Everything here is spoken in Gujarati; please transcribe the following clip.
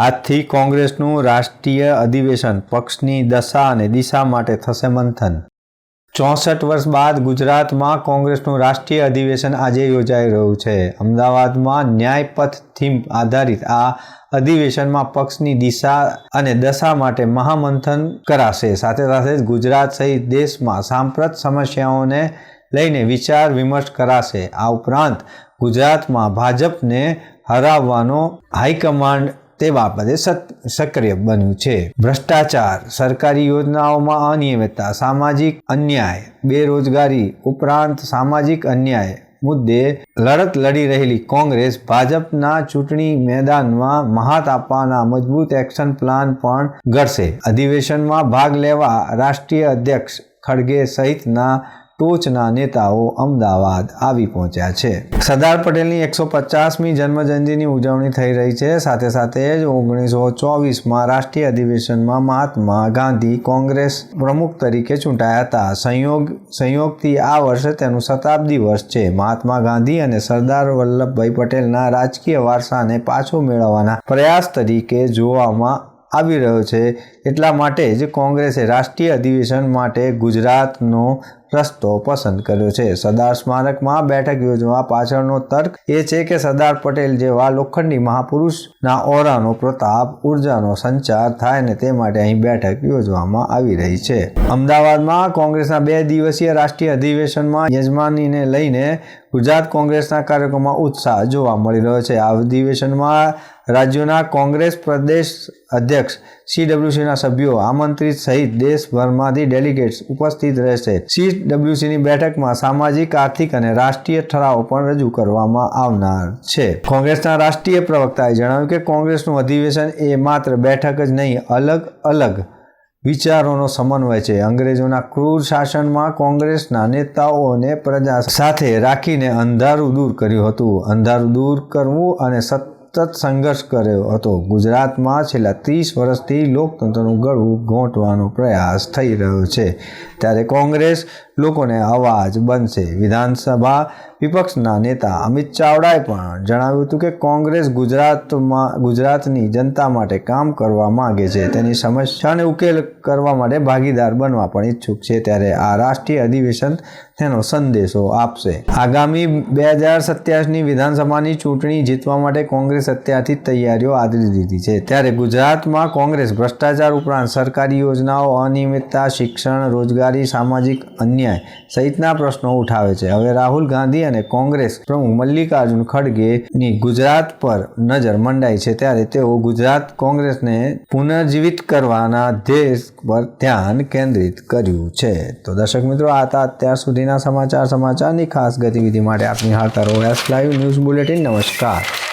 આજથી કોંગ્રેસનું રાષ્ટ્રીય અધિવેશન પક્ષની દશા અને દિશા માટે થશે મંથન. ચોસઠ વર્ષ બાદ ગુજરાતમાં કોંગ્રેસનું રાષ્ટ્રીય અધિવેશન આજે યોજાઈ રહ્યું છે. અમદાવાદમાં ન્યાયપથ થીમ આધારિત આ અધિવેશનમાં પક્ષની દિશા અને દશા માટે મહામંથન કરાશે. સાથે સાથે જ ગુજરાત સહિત દેશમાં સાંપ્રત સમસ્યાઓને લઈને વિચાર વિમર્શ કરાશે. આ ઉપરાંત ગુજરાતમાં ભાજપને હરાવવાનો હાઈકમાન્ડ તે બાબતે સક્રિય બન્યું છે. ભ્રષ્ટાચાર, સરકારી યોજનાઓમાં અનિયમિતતા, સામાજિક અન્યાય, બેરોજગારી ઉપરાંત સામાજિક અન્યાય મુદ્દે લડત લડી રહેલી કોંગ્રેસ ભાજપના ચૂંટણી મેદાનમાં મહાત આપવાના મજબૂત એક્શન પ્લાન પણ ઘડશે. અધિવેશનમાં ભાગ લેવા રાષ્ટ્રીય અધ્યક્ષ ખડગે સહિતના ટોચના નેતાઓ અમદાવાદ આવી પહોંચ્યા છે. સરદાર પટેલની એકસો પચાસમી જન્મજયંતિની ઉજવણી થઈ રહી છે. સાથે સાથે જ ઓગણીસો ચોવીસમાં રાષ્ટ્રીય અધિવેશનમાં મહાત્મા ગાંધી કોંગ્રેસ પ્રમુખ તરીકે ચૂંટાયા હતા. સંયોગ, સંયોગથી આ વર્ષે તેનું શતાબ્દી વર્ષ છે. મહાત્મા ગાંધી અને સરદાર વલ્લભભાઈ પટેલના રાજકીય વારસાને પાછો મેળવવાના પ્રયાસ તરીકે જોવામાં આવી રહ્યો છે. એટલા માટે જ કોંગ્રેસે રાષ્ટ્રીય અધિવેશન માટે ગુજરાતનો રસ્તો પસંદ કર્યો છે. સરદાર સ્મારકમાં બેઠક યોજવા પાછળનો તર્ક એ છે કે સરદાર પટેલ જેવા લોખંડી મહાપુરુષના ઓરાનો પ્રતાપ, ઉર્જાનો સંચાર થાય ને તે માટે અહીં બેઠક યોજવામાં આવી રહી છે. અમદાવાદમાં કોંગ્રેસના બે દિવસીય રાષ્ટ્રીય અધિવેશનમાં યજમાનીને લઈને ગુજરાત કોંગ્રેસના કાર્યક્રમમાં ઉત્સાહ જોવા મળી રહ્યો છે. આ અધિવેશનમાં રાજ્યોના કોંગ્રેસ પ્રદેશ અધ્યક્ષ સીડબ્લ્યુસીના સભ્યો આમંત્રિત સહિત દેશભરમાંથી ડેલિગેટ્સ ઉપસ્થિત રહેશે. સીડબ્લ્યુસીની બેઠકમાં સામાજિક, આર્થિક અને રાષ્ટ્રીય ઠરાવો પણ રજૂ કરવામાં આવનાર છે. કોંગ્રેસના રાષ્ટ્રીય પ્રવક્તાએ જણાવ્યું કે કોંગ્રેસનું અધિવેશન એ માત્ર બેઠક જ નહીં, અલગ અલગ વિચારોનો સમન્વય છે. અંગ્રેજોના ક્રૂર શાસનમાં કોંગ્રેસના નેતાઓને પ્રજા સાથે રાખીને અંધારું દૂર કર્યું હતું. અંધારું દૂર કરવું અને સતત સંઘર્ષ કર્યો હતો. ગુજરાતમાં છેલ્લા ત્રીસ વર્ષથી લોકતંત્રનું ગળું ઘોંટવાનો પ્રયાસ થઈ રહ્યો છે. ત્યારે કોંગ્રેસ લોકોને અવાજ બનશે. વિધાનસભા વિપક્ષના નેતા અમિત ચાવડાએ પણ જણાવ્યું હતું કે કોંગ્રેસ ગુજરાતમાં, ગુજરાતની જનતા માટે કામ કરવા માગે છે. તેની સમસ્યાને ઉકેલ કરવા માટે ભાગીદાર બનવા પણ ઈચ્છુક છે. ત્યારે આ રાષ્ટ્રીય અધિવેશન તેનો સંદેશો આપશે. આગામી બે હજાર સત્યાવીસની વિધાનસભાની ચૂંટણી જીતવા માટે કોંગ્રેસ અત્યારથી તૈયારીઓ આદરી દીધી છે. ત્યારે ગુજરાતમાં કોંગ્રેસ ભ્રષ્ટાચાર ઉપરાંત સરકારી યોજનાઓ, અનિયમિતતા, શિક્ષણ, રોજગારી, સામાજિક અન્યાય સહિતના પ્રશ્નો ઉઠાવે છે. હવે રાહુલ ગાંધી અને કોંગ્રેસ પ્રમુખ મલ્લિકાર્જુન ખડગેની ગુજરાત પર નજર મંડાઈ છે ત્યારે તેઓ ગુજરાત કોંગ્રેસને પુનર્જીવિત કરવાના ધ્યેય પર ધ્યાન કેન્દ્રિત કર્યું છે. તો દર્શક મિત્રો, આ હતા અત્યાર સુધીના સમાચાર. સમાચારની ખાસ ગતિવિધિ માટે આપની હાલતા રહો એસ લાઈવ ન્યૂઝ બુલેટિન. નમસ્કાર.